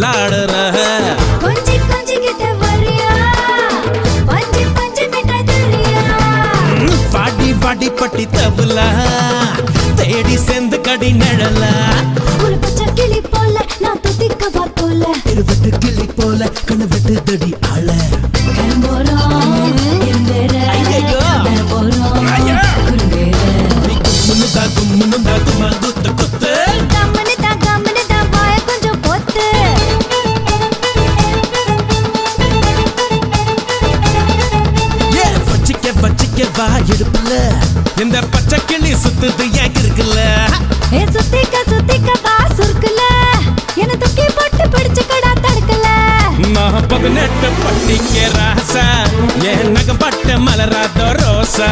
லாடுற கொஞ்சி கொஞ்சி கிட்ட வரியா? பஞ்சு பஞ்சு மிட்டாய் தரியா? பாடி பாடி பட்டி தவுல. தேடி செந்து கடி நிழல. ஒரு பச்சை கிளி போல நான் துதிக்கவா போல இருவட்டு கிளி போல கணவட்டு தடி ஆள. கரும்போரம் இருந்தேற ஐயையோ. போறோம் ஐயா. குறும்பேற கும்முனுதா கும்முனுதா கும்மா குத்து குத்து. வா இடுப்புல இந்த பச்சை கிளி சுத்துது ஏன் இருக்குல்ல? சுத்திக்க சுத்திக்க வா சுருக்குல. என்ன தூக்கி போட்டு பிடிச்சு கடா தடுக்கல. நான் பதினெட்டு பட்டிக்க ராசா. என் நகம் பட்ட மலராத ரோசா.